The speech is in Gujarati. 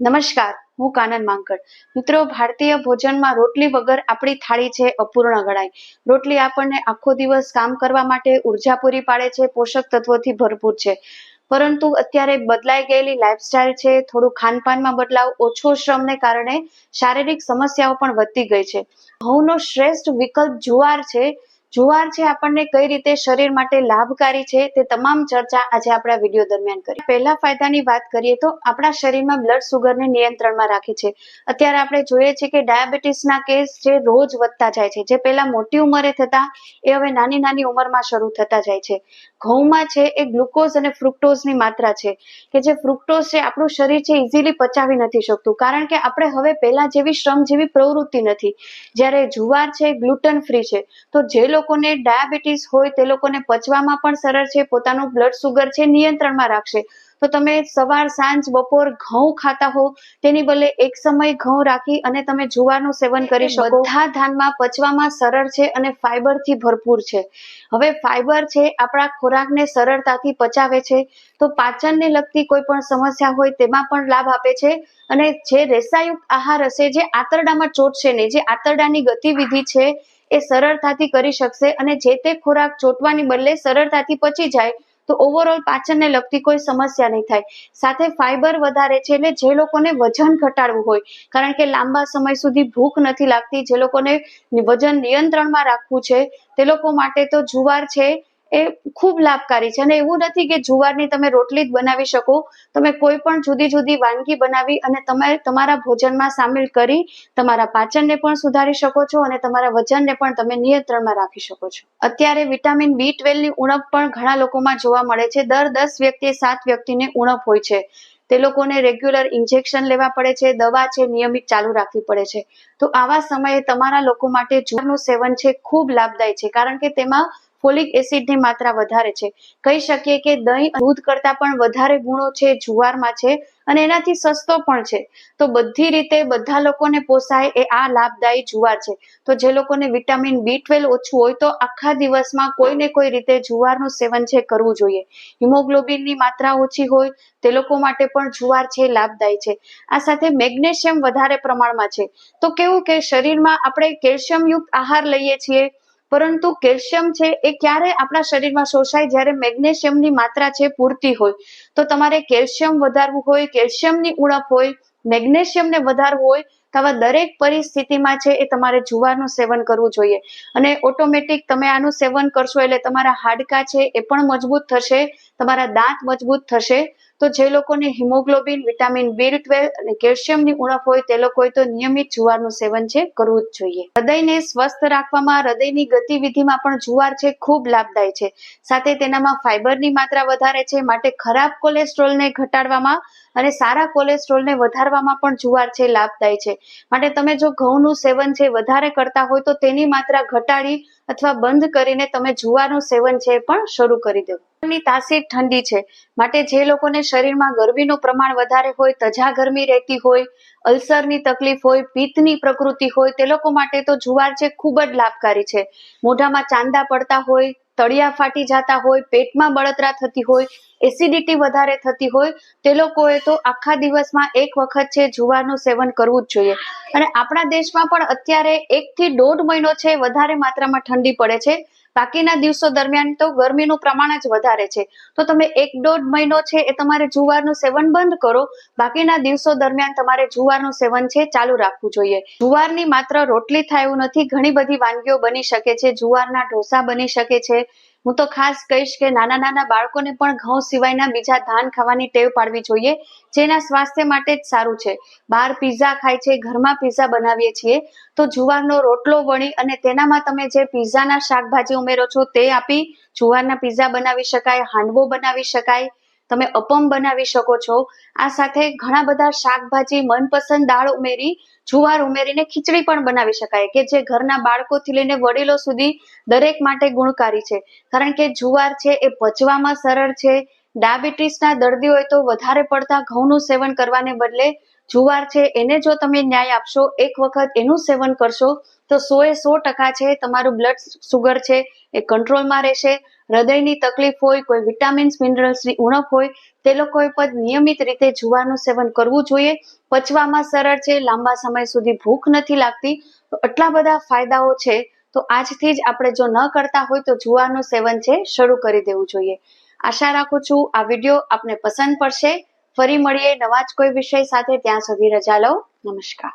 નમસ્કાર, હું કાનન માંકડ. મિત્રો, ભારતીય ભોજનમાં રોટલી વગર આપણી થાળી છે અપૂર્ણ ગણાય. રોટલી આપણને આખો દિવસ કામ કરવા માટે ઊર્જા પૂરી પાડે છે, પોષક તત્વોથી ભરપૂર છે. પરંતુ અત્યારે બદલાઈ ગયેલી લાઈફસ્ટાઈલ છે, થોડું ખાનપાનમાં બદલાવ, ઓછો શ્રમને કારણે શારીરિક સમસ્યાઓ પણ વધતી ગઈ છે. ઘઉંનો શ્રેષ્ઠ વિકલ્પ જુવાર છે જુવાર છે આપણને કઈ રીતે શરીર માટે લાભકારી છે તે તમામ ચર્ચા આજે આપણા વીડિયો દરમિયાન કરી. પહેલા ફાયદાની વાત કરીએ તો આપણા શરીરમાં બ્લડ સુગરને નિયંત્રણમાં રાખે છે. અત્યારે આપણે જોઈએ છીએ કે ડાયાબિટીસના કેસ જે રોજ વધતા જાય છે, જે પહેલા મોટી ઉંમરે થતા, એ હવે નાની નાની ઉંમરમાં શરૂ થતા જાય છે. ઘઉંમાં છે એ ગ્લુકોઝ અને ફ્રુક્ટોઝની માત્રા છે, કે જે ફ્રુક્ટોઝ છે આપણું શરીર છે ઇઝીલી પચાવી નથી શકતું. કારણ કે આપણે હવે પહેલા જેવી શ્રમ જેવી પ્રવૃત્તિ નથી. જ્યારે જુવાર છે ગ્લુટન ફ્રી છે, તો જે લોકોને ડાયાબિટીસ હોય તે લોકોને પચવામાં પણ સરળ છે, પોતાનું બ્લડ સુગર છે, નિયંત્રણમાં રાખશે. તો તમે સવાર સાંજ બપોર ઘઉં ખાતા હો તેની બદલે એક સમય ઘઉં રાખી અને તમે જુવારનું સેવન કરી શકો. બધા ધાનમાં પચવામાં સરળ છે અને ફાઈબરથી ભરપૂર છે. હવે ફાઈબર છે આપણા ખોરાકને સરળતાથી પચાવે છે. તો પાચનને લગતી કોઈ પણ સમસ્યા હોય તેમાં પણ લાભ આપે છે. અને જે રેસાયુક્ત આહાર હશે જે આંતરડામાં ચોટશે નહીં જે આંતરડાની ગતિવિધિ છે એ સરળતાથી કરી શકશે અને જે તે ખોરાક ચોટવાની બદલે સરળતાથી પચી જાય તો ઓવરઓલ પાચનને લગતી કોઈ સમસ્યા નહીં થાય. સાથે ફાઈબર વધારે છે એટલે જે લોકોને વજન ઘટાડવું હોય, કારણ કે લાંબા સમય સુધી ભૂખ નથી લાગતી, જે લોકોને વજન નિયંત્રણમાં રાખવું છે, તે લોકો માટે તો જુવાર છે એ ખૂબ લાભકારી છે. અને એવું નથી કે જુવારની તમે રોટલી જ બનાવી શકો. તમે કોઈ પણ જુદી જુદી વાનગી બનાવી અને તમે તમારા ભોજનમાં સામેલ કરી તમારા પાચનને પણ સુધારી શકો છો અને તમારા વજનને પણ તમે નિયંત્રણમાં રાખી શકો છો. અત્યારે વિટામિન બી ટ્વેલ્વની ઉણપ પણ ઘણા લોકોમાં જોવા મળે છે. દર દસ વ્યક્તિએ સાત વ્યક્તિને ઉણપ હોય છે. તે લોકોને રેગ્યુલર ઇન્જેક્શન લેવા પડે છે, દવા છે, નિયમિત ચાલુ રાખવી પડે છે. તો આવા સમયે તમારા લોકો માટે જુવારનું સેવન છે ખૂબ લાભદાયી છે. કારણ કે તેમાં ફોલિક એસિડની માત્રા વધારે છે. કહી શકીએ કે દહીં દૂધ કરતાં પણ વધારે ગુણો છે જુવારમાં છે અને એનાથી સસ્તો પણ છે. તો બધી રીતે બધા લોકોને પોસાય એ આ લાભદાયી જુવાર છે. તો જે લોકોને વિટામિન બી ટ્વેલ્વ ઓછું હોય તો આખા દિવસમાં કોઈ ને કોઈ રીતે જુવારનું સેવન છે કરવું જોઈએ. હિમોગ્લોબિનની માત્રા ઓછી હોય તે લોકો માટે પણ જુવાર છે લાભદાયી છે. આ સાથે મેગ્નેશિયમ વધારે પ્રમાણમાં છે. તો કેવું કે શરીરમાં આપણે કેલ્શિયમયુક્ત આહાર લઈએ છીએ પરંતુ કેલ્શિયમ છે એ ક્યારે આપણા શરીરમાં શોષાય? જ્યારે મેગ્નેશિયમની માત્રા છે પૂરતી હોય. તો તમારે કેલ્શિયમ વધારવું હોય, કેલ્શિયમની ઉણપ હોય, મેગ્નેશિયમને વધારવું હોય, તો આવા દરેક પરિસ્થિતિમાં છે એ તમારે જુવારનું સેવન કરવું જોઈએ. અને ઓટોમેટિક તમે આનું સેવન કરશો એટલે તમારા હાડકા છે એ પણ મજબૂત થશે, તમારા દાંત મજબૂત થશે તો જે લોકોને હિમોગ્લોબિન, વિટામિન બી ટ્વેલ્વ અને કેલ્શિયમની ઉણપ હોય તે લોકોએ તો નિયમિત જુવારનું સેવન છે, કરવું જ જોઈએ. હૃદયને સ્વસ્થ રાખવામાં હૃદયની ગતિવિધિમાં પણ જુવાર છે, ખૂબ લાભદાયી છે. સાથે તેનામાં ફાઇબરની માત્રા વધારે છે, માટે ખરાબ કોલેસ્ટ્રોલને ઘટાડવામાં અને સારા કોલેસ્ટ્રોલને વધારવામાં પણ જુવાર છે, લાભદાયી છે. માટે તમે જો ઘઉંનું સેવન છે, વધારે કરતા હોય તો તેની માત્રા ઘટાડી અથવા બંધ કરીને તમે જુવારનું સેવન છે પણ શરૂ કરી દો. ની તાસીર ઠંડી છે. માટે જે લોકોને શરીરમાં ગરમીનું પ્રમાણ વધારે હોય, તજા ગરમી રહેતી હોય, અલ્સરની તકલીફ હોય, પિત્તની પ્રકૃતિ હોય, તે લોકો માટે તો જુવાર છે ખૂબ જ લાભકારી છે. મોઢામાં ચાંદા પડતા હોય તળિયા ફાટી જતા હોય, પેટમાં બળતરા થતી હોય એસિડિટી વધારે થતી હોય, તે લોકોએ તો આખા દિવસમાં એક વખત છે જુવારનું સેવન કરવું જ જોઈએ. અને આપણા દેશમાં પણ અત્યારે એક થી દોઢ મહિનો છે, વધારે માત્રામાં ઠંડી પડે છે. બાકીના દિવસો દરમિયાન તો ગરમીનું પ્રમાણ જ વધારે છે. તો તમે એક દોઢ મહિનો છે એ તમારે જુવારનું સેવન બંધ કરો. બાકીના દિવસો દરમિયાન તમારે જુવારનું સેવન છે ચાલુ રાખવું જોઈએ. જુવારની માત્ર રોટલી થાય એવું નથી. ઘણી બધી વાનગીઓ બની શકે છે. જુવારના ઢોસા બની શકે છે. હું તો ખાસ કહીશ કે નાના નાના બાળકોને પણ ઘઉં સિવાયના બીજા ધાન ખાવાની ટેવ પાડવી જોઈએ, જેના સ્વાસ્થ્ય માટે જ સારું છે. બહાર પીઝા ખાય છે, ઘરમાં પીઝા બનાવીએ છીએ, તો જુવારનો રોટલો વણી અને તેનામાં તમે જે પીઝાના શાકભાજી ઉમેરો છો તે આપી જુવારના પીઝા બનાવી શકાય, હાંડવો બનાવી શકાય તમે અપમ બનાવી શકો છો. આ સાથે ઘણા બધા શાકભાજી, મનપસંદ દાળ ઉમેરી, જુવાર ઉમેરીને ખીચડી પણ બનાવી શકાય કે જે ઘરના બાળકોથી લઈને વડીલો સુધી દરેક માટે ગુણકારી છે. કારણ કે જુવાર છે એ પચવામાં સરળ છે. ડાયાબિટીસના દર્દીઓ તો વધારે પડતા ઘઉંનું સેવન કરવાને બદલે જુવાર છે, એને જો તમે ન્યાય આપશો, એક વખત એનું સેવન કરશો, તો સો એ સો ટકા છે, તમારું બ્લડ સુગર છે, એ કંટ્રોલમાં રહેશે. હૃદયની તકલીફ હોય, કોઈ વિટામિન્સ મિનરલ્સની ઉણપ હોય, તે લોકોએ પણ નિયમિત રીતે જુવારનું સેવન કરવું જોઈએ. પચવામાં સરળ છે, લાંબા સમય સુધી ભૂખ નથી લાગતી. તો આટલા બધા ફાયદાઓ છે, તો આજથી જ આપણે જો ન કરતા હોય, તો જુવારનું સેવન છે, શરૂ કરી દેવું જોઈએ. આશા રાખું છું, આ વીડિયો આપને પસંદ પડશે. ફરી મળીએ નવા જ કોઈ વિષય સાથે. ત્યાં સુધી રજા લો. નમસ્કાર.